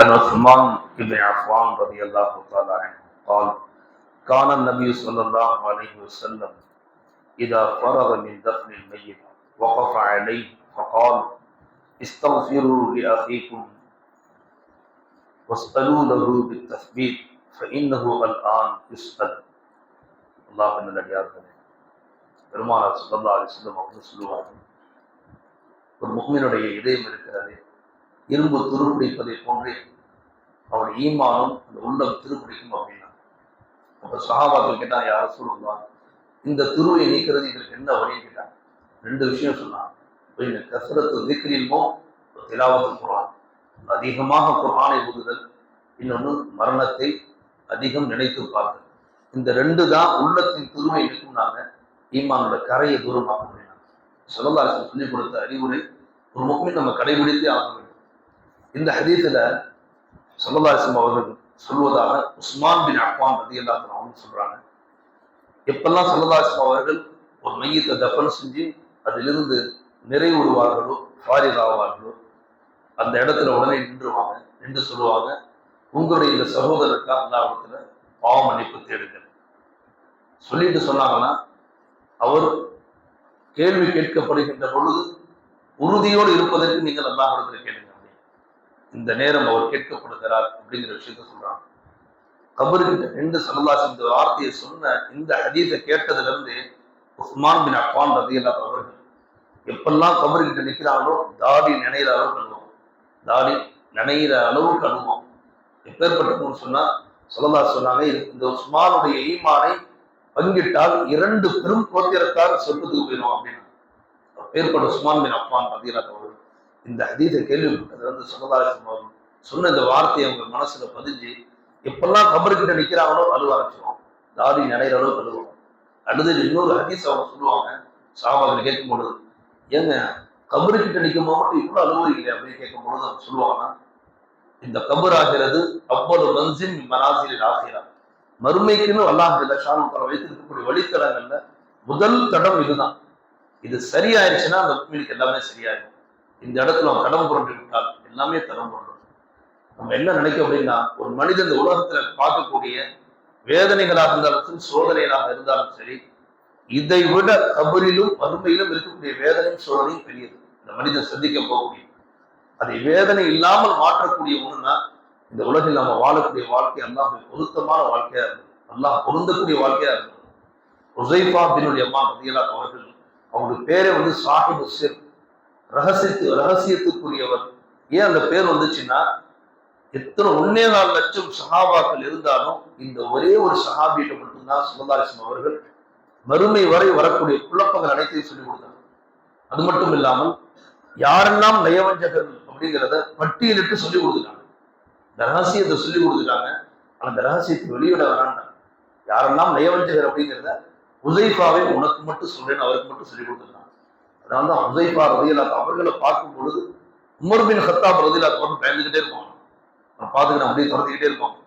عن عثمان بن عفان رضي الله تعالى عنه قال كان النبي صلى الله عليه وسلم إذا فرغ من دفن الميت وقف عليه فقال استغفروا لأخيكم واسألوا له بالتثبيت فإنه الآن يسأل الله நல்லடியார்களே பெருமானார் ஸல்லல்லாஹு அலைஹி வஸல்லம் அவர்கள் சொல்லுவார்கள் ஒரு முக்மினுடைய இதயம் இருக்கிறது இரும்பு துருப்பிடிப்பதை போன்றே அவன் ஈமானும் அந்த உள்ளம் திருப்பிடிக்கும் அப்படின்னா அப்ப சகாபாக்கள் கேட்டா யாரும் சொல்லுவா இந்த துருவை நீக்கிறது எங்களுக்கு என்ன வழின்னு கேட்டாங்க. ரெண்டு விஷயம் சொன்னாங்க. இந்த கசரத்து விக்ரில்மோ திலாவத்து குரான் அதிகமாக குரானை ஓதுதல். இன்னொன்று மரணத்தை அதிகம் நினைத்து பார்த்தல். இந்த ரெண்டு தான் உள்ளத்தின் துருவை இருக்கும்னாங்க ஈமானோட கரையை தூரமாக்க முடியும் சொல்லலாசன் சொல்லிக் கொடுத்த அறிவுரை ஒரு முக்கியம் நம்ம கடைபிடித்தே ஆக வேண்டும். இந்த ஹதீஸில் சொல்லலாசம் அவர்கள் சொல்வதாக உஸ்மான் பின் அக்வான் ரதி அவங்க சொல்றாங்க. எப்பெல்லாம் சொல்லலாசம் அவர்கள் ஒரு மையத்தை தஃபன் செஞ்சு அதிலிருந்து நிறைவுறுவார்களோ ஃபாரிதாவார்களோ அந்த இடத்துல உடனே நின்றுவாங்க நின்று சொல்லுவாங்க. உங்களுடைய இந்த சகோதரருக்கு அல்லாவிடத்துல பாவ மன்னிப்பு தேடுங்கள். சொல்லிட்டு சொன்னாங்கன்னா அவர் கேள்வி கேட்கப்படுகின்ற பொழுது உறுதியோடு இருப்பதற்கு நீங்கள் அல்லாஹிடத்தில் கேளுங்க இந்த நேரம் அவர் கேட்கப்படுகிறார் அப்படிங்கிற விஷயத்த சொல்றாங்க. கபருக்கிட்ட ரெண்டு சல்லாஸ் இந்த வார்த்தையை சொன்ன இந்த ஹதீஸை கேட்டதுல இருந்து உஸ்மான் பின் அப்பான் ரதியல்லா அவர்கள் எப்பெல்லாம் கபருக்கிட்ட நிற்கிறாங்களோ தாடி நினைகிற அளவு கழுவோம் தாடி நினைகிற அளவு கழுவோம் எப்பேற்பட்டதுன்னு சொன்னா சொல்லலா சொன்னாங்க இந்த உஸ்மானுடைய ஈமானை பங்கிட்டால் இரண்டு பெரும் கோத்திரத்தார் சொர்க்கத்துக்கு போயிடும் அப்படின்னு. பேர்பட்ட உஸ்மான் பின் அப்பான் ரதியல்லா அவர்கள் இந்த அதீத கேள்விப்பட்டது வந்து சொல்லதாசம் சொன்ன இந்த வார்த்தையை அவங்க மனசுல பதிஞ்சு எப்பெல்லாம் கபருக்கிட்ட நிக்கிறாங்களோ அழுவ ஆரம்பிச்சிருவோம் தாடி நடைகிற அளவுக்கு அழுவோம் அல்லது இன்னொரு ஹதீஸ் அவங்க சொல்லுவாங்க சாபாவில் கேட்கும் பொழுது ஏங்க கபருக்கிட்ட நிற்கும் போது இவ்வளவு அழுவுறீங்களே அப்படின்னு கேட்கும் பொழுது அவங்க சொல்லுவாங்கன்னா இந்த கபர் ஆகிறது அவ்வளவு மன்சின் மனாசில் ஆகிறா மறுமைக்குன்னு அல்லாஹ் ஷானு தர வைத்திருக்கக்கூடிய வழித்தடங்கள்ல முதல் தடம் இதுதான். இது சரியாயிருச்சுன்னா அந்த பூமிக்கு எல்லாமே சரியாயிருக்கும் இந்த இடத்துல அவன் கடன் புரண்டு விட்டால் எல்லாமே தடம் புரண்டும். நம்ம என்ன நினைக்கும் அப்படின்னா ஒரு மனிதன் இந்த உலகத்துல பார்க்கக்கூடிய வேதனைகளாக இருந்தாலும் சரி சோதனைகளாக இருந்தாலும் சரி இதை விட கபரிலும் வறுமையிலும் இருக்கக்கூடிய வேதனையும் சோதனையும் பெரியது. இந்த மனிதன் சந்திக்க போகக்கூடிய. அதை வேதனை இல்லாமல் மாற்றக்கூடிய ஒண்ணுன்னா இந்த உலகில் நம்ம வாழக்கூடிய வாழ்க்கை அல்லாஹ் பொருத்தமான வாழ்க்கையா இருந்தது. அல்லாஹ் பொருந்தக்கூடிய வாழ்க்கையா இருந்தது. உசைஃபா பின்னுடைய அம்மா மதியலா அவர்கள் அவங்களுடைய பேரே வந்து சாஹிப் சிர் ரகசியத்து ரகசியத்துக்குரியவர். ஏன் அந்த பேர் வந்துச்சுன்னா எத்தனை ஒன்னே நாலு லட்சம் சகாபாக்கள் இருந்தாலும் இந்த ஒரே ஒரு சகாபியிட்ட மட்டும்தான் சுகதாரிசம் அவர்கள் மறுமை வரை வரக்கூடிய குழப்பங்கள் அனைத்தையும் சொல்லிக் கொடுத்தாங்க. அது மட்டும் இல்லாமல் யாரெல்லாம் நயவஞ்சகர்கள் அப்படிங்கிறத பட்டியலிட்டு சொல்லிக் கொடுத்துட்டாங்க. இந்த ரகசியத்தை சொல்லிக் கொடுத்துட்டாங்க. ஆனா அந்த ரகசியத்தை வெளியிட வேணாம் யாரெல்லாம் நயவஞ்சகர் அப்படிங்கிறத உதைஃபாவை உனக்கு மட்டும் சொல்றேன்னு அவருக்கு மட்டும் சொல்லிக் கொடுத்துருக்காங்க அதனால தான் உதைஃபா ரதியலாத் அவர்களை பார்க்கும் பொழுது உமர் பின் ஹத்தாப் ரதியலாத் மட்டும் பயந்துகிட்டே இருப்பாங்க. நான் பார்த்துக்கிட்டு அப்படியே துரத்திக்கிட்டே இருப்பாங்க.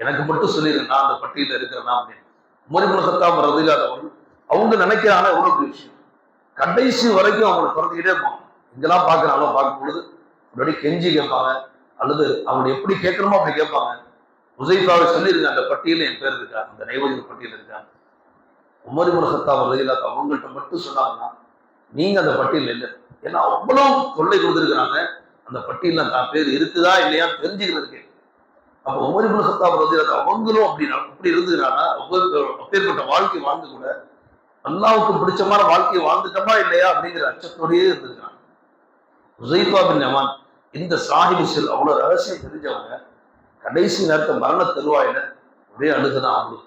எனக்கு மட்டும் சொல்லிடுங்க நான் அந்த பட்டியலில் இருக்கிறேன்னா அப்படின்னு. உமர் பின் ஹத்தாப் ரதியலாத் அவர்கள் அவங்க நினைக்கிறாங்க எவ்வளோ பெரிய விஷயம். கடைசி வரைக்கும் அவங்களை துரத்திக்கிட்டே இருப்பாங்க. இங்கெல்லாம் பார்க்குறாங்களோ பார்க்கும் பொழுது முன்னாடி கெஞ்சி கேட்பாங்க அல்லது அவங்க எப்படி கேட்கணுமோ அப்படி கேட்பாங்க. உசைஃபாவை சொல்லிருங்க அந்த பட்டியலில் என் பேர் இருக்கா அந்த நைவஜர் பட்டியல் இருக்கா. உமர் முலகத்தா ரதிலாத் அவங்கள்ட்ட மட்டும் சொன்னாங்கன்னா நீங்க அந்த பட்டியல் இல்லை. ஏன்னா அவ்வளவு தொல்லை கொடுத்துருக்குறாங்க. அந்த பட்டியலில் தான் பேர் இருக்குதா இல்லையான்னு தெரிஞ்சுக்கிறதுக்கு. அப்போ உமரி முலகத்தா ரதிலாத் அவங்களும் அப்படி அப்படி இருந்துக்கிறாங்கன்னா அப்பேற்பட்ட வாழ்க்கை வாழ்ந்து கூட அல்லாவுக்கு பிடிச்சமான வாழ்க்கையை வாழ்ந்துட்டோமா இல்லையா அப்படிங்கிற அச்சத்தோடயே இருந்திருக்காங்க உசைஃபா பின் நமான் இந்த சாஹிபு செல் அவ்வளவு ரகசியம் தெரிஞ்சவங்க கடைசி நேரத்தை மரண தருவாயில அப்படியே அழுதுதான் ஆகும்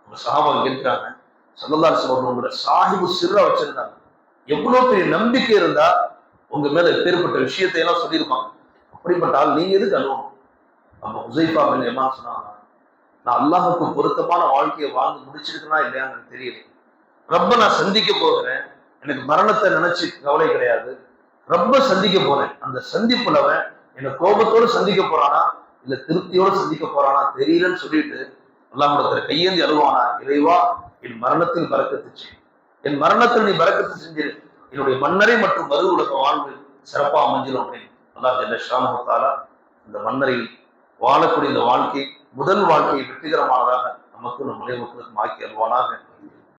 அவங்க சாபம் கேட்கிறாங்க சல்லல்லார் சொல்ற சாஹிபு சிறா வச்சிருந்தாங்க. எவ்வளவு பெரிய நம்பிக்கை இருந்தா உங்க மேல பேர்பட்ட விஷயத்தை எல்லாம் சொல்லியிருப்பாங்க. அப்படிப்பட்ட ஆள் நீங்க எதுக்கு அழுவணும் நம்ம உசைஃபா பின் என்ன சொன்னாங்க நான் அல்லாஹுக்கு பொருத்தமான வாழ்க்கையை வாழ்ந்து முடிச்சிருக்கனா இல்லையான்னு எனக்கு தெரியல. ரப்ப நான் சந்திக்க போகிறேன். எனக்கு மரணத்தை நினைச்சு கவலை கிடையாது. ரொம்ப சந்திக்க போறேன். அந்த சந்திப்புலவன் என்னை கோபத்தோடு சந்திக்க போறானா? இல்ல திருப்தியோடு சந்திக்க போறானா? தெரியலன்னு சொல்லிட்டு அல்லாஹ் கையேந்தி அழுவானா? இறைவா என் மரணத்தில் பறக்கத்துச்சு என் மரணத்தில் நீ பறக்கத்து செஞ்சிரு. என்னுடைய மன்னரை மற்றும் மறு உலக வாழ்வு சிறப்பா அமைஞ்சிடும் அப்படின்னு அல்லா ஜல்ல ஷாமுத்தாலா இந்த மன்னரை வாழக்கூடிய இந்த வாழ்க்கை முதல் வாழ்க்கையை வெற்றிகரமானதாக நமக்கு நம் நினைவுகளுக்கும் ஆக்கி அல்வானாக